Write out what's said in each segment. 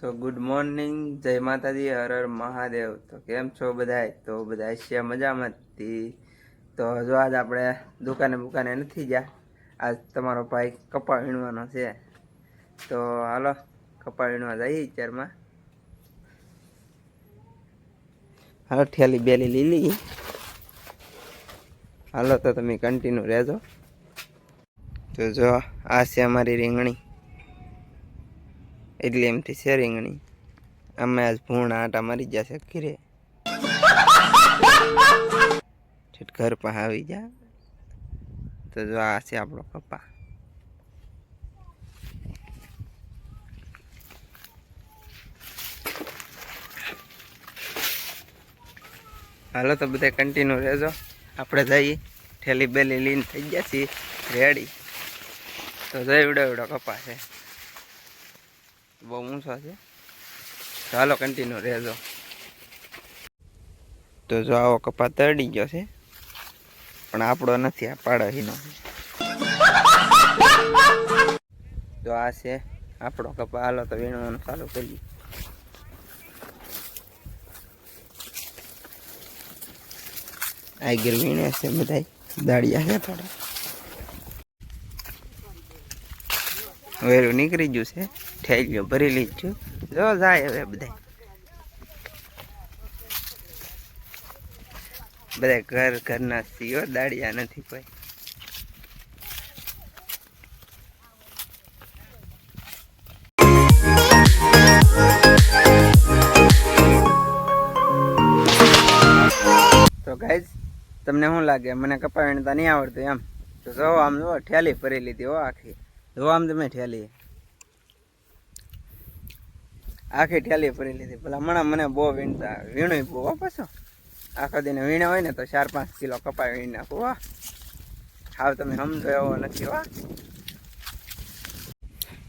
તો good morning જય માતાજી, હર હર મહાદેવ. તો કેમ છો બધાય? તો બધા છે મજામાં તો. જો આજ આપણે દુકાને બુકાને નથી ગયા. આજ તમારો ભાઈ કપા વીણવાનો છે. તો હાલો કપા વીણવા જઈએ ચારમાં હાલો, ઠેલી બેલી લીલી હાલો, તો તમે કન્ટિન્યુ રહેજો. તો જો, આ છે અમારી રીંગણી. એટલે એમથી છે અમે આજ ભૂણ આટા મારી જશે કીરે ઘર. પાસે આવી જા. તો જો આ છે આપણો કપા હાલો તો બધા કન્ટિન્યુ રહેજો. આપણે જઈએ. ઠેલી બેલી લીન થઈ ગયા છીએ. રેડી તો જય ઉડો ઉડો કપા છે. બહુ ઊંચો છે. ચાલો કન્ટિન્યુ રહેજો. તો જો આવો કપા તરડી ગયો છે. પણ આપણો નથી, આ પાડોશીનો તો આ છે આપણો કપા હાલો તો વીણવાનું ચાલુ કરીએ. આગળ વીણે છે બધા દાડિયા છે થોડા. વેરું નીકળી ગયું છે. ઠેલ્યો ભરી લીધું. જો જાય હવે બધા બધા ઘર ઘરના સીઓ, દાડિયા નથી કોઈ. તો ગાઈઝ તમને શું લાગે? મને કપાવીને તો નહીં આવડતું એમ. તો જો આમ જો, ઠેલી ભરી લીધી હો આખી. જો આમ તમે ઠેલી. આખી ઠેલી ફરી લીધી. પેલા મણા મને બહુ વીણતા. વીણું બહુ પાછો. આખા દિને વીણા હોય ને તો ચાર પાંચ કિલો કપાય વીણી નાખું વાહ હાવ તમે સમજો એવો નથી, હો.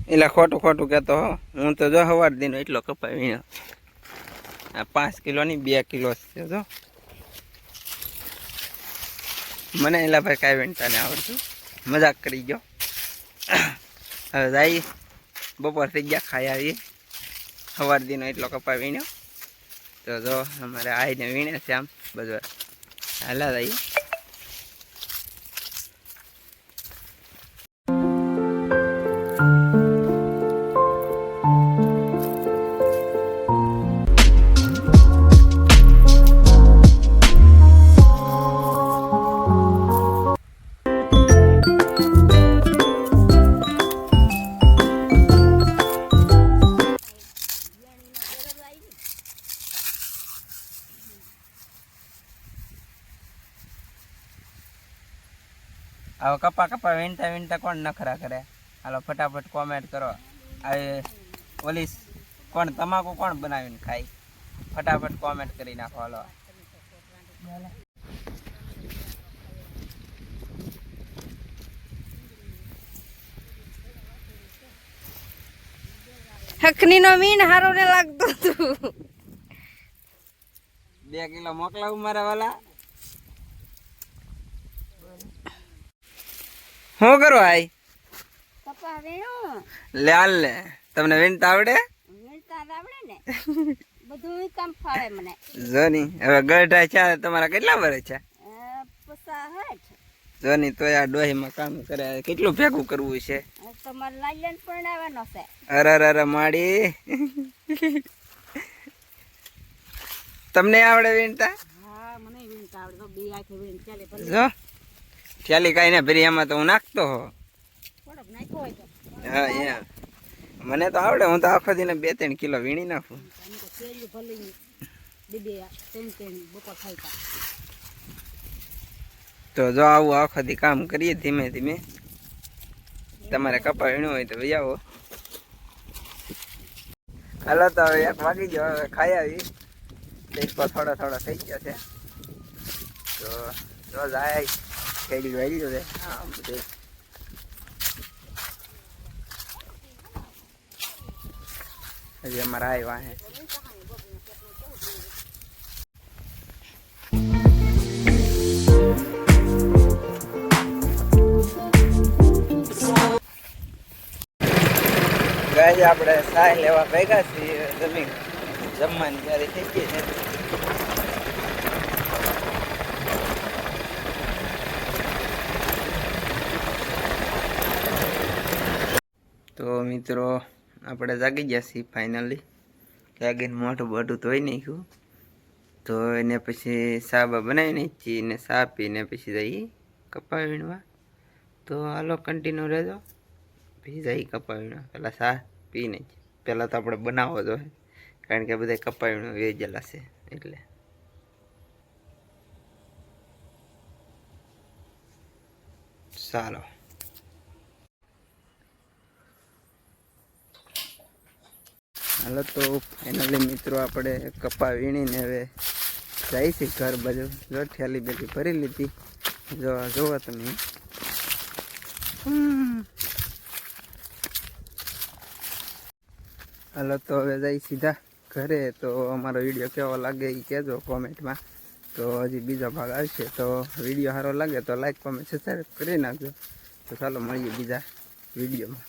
એટલે ખોટું ખોટું કહેતો હો. હું તો જો સવાર દિનો એટલો કપાય વીણ્યો. આ પાંચ કિલોની બે કિલો છે, જો. મને એલા ભાઈ કાંઈ વીણતા નહીં આવડતું. મજાક કરી ગયો. હવે જાય. બપોર થઈ ગયા, ખાઈ આવીએ સવાર દીનો એટલો કપા વીણ્યો તો જો, અમારે આવીને વીણે છે આમ, બધું. હાલા જઈએ હવે કપા કપા વીણતા વીણતા કોણ નખરા કરે? હાલો ફટાફટ કોમેન્ટ કરો. આ ઓલી કોણ તમાકુ કોણ બનાવીને ખાય? ફટાફટ કોમેન્ટ કરી નાખો હાલો. હકની નો મીન હારો ને લાગતો તું બે કિલો મોકલાવું મારા વાલા? શું કરો આઈ? વેણો. લે હાલ ને તમને વીણતા આવડે? વીણતા આવડે ને. બધું કામ ફાવે મને. જોની હવે ગઢા છે તમારા કેટલા વર્ષ છે? જોની તોય આ ડોહીમાં કામ કરે. કેટલું ભેગું કરવું છે? તમારે લાલ્યન પણ આવવાનો છે. અરે અરે અરે માડી. તમને આવડે વીણતા? હા મને વીણતા આવડે. તો બે આખે વીણ ચાલે જો. ઠેલી કાંઈ ને ભરી તો હું નાખતો હો. હા એમ. મને તો આવડે હું તો આખો દિને બે ત્રણ કિલો વીણી નાખું. તો જો આવું આખો દી કામ કરીએ ધીમે ધીમે. તમારે કપા વીણવું હોય તો ભાઈ આવો. હાલો તો હવે એક વાગી ગયો હવે ખાઈ આવી. ટેસ્કો થોડો થોડો થઈ ગયો છે. તો જો જાય કેડી વાળી છે હા બધું હજી અમારા આવ્યા હે ગાય આપણે સાય લેવા ભેગા છીએ જમીન જમવાની ત્યારે થઈ ગઈ છે તો મિત્રો, આપણે જાગી ગયા છીએ ફાઇનલી જાગીને મોઢું બોઢું ધોઈ નાખ્યું. તો એને પછી સાબા બનાવી નાખીએ ને સા પીને પછી જઈએ કપા વીણવા તો હાલો કન્ટિન્યુ રહેજો. પછી જઈ કપા વીણવા પહેલાં સા પી નાખી પહેલાં તો આપણે બનાવવો જોઈએ કારણ કે બધા કપા વીણવા વેચેલા છે, એટલે. ચાલો. હાલો તો ફાઇનલી મિત્રો આપણે કપા વીણીને હવે જાય છે ઘર બાજુ. જો થેલી બેલી ભરી લીધી. જો જોવો તમે. હાલો તો હવે જાય સીધા ઘરે. તો અમારો વીડિયો કેવો લાગે એ કહેજો કોમેન્ટમાં. તો હજી બીજો ભાગ આવશે તો વીડિયો સારો લાગે તો લાઈક કોમેન્ટ સબસ્ક્રાઈબ કરી નાખજો. તો ચાલો મળીએ બીજા વિડીયોમાં.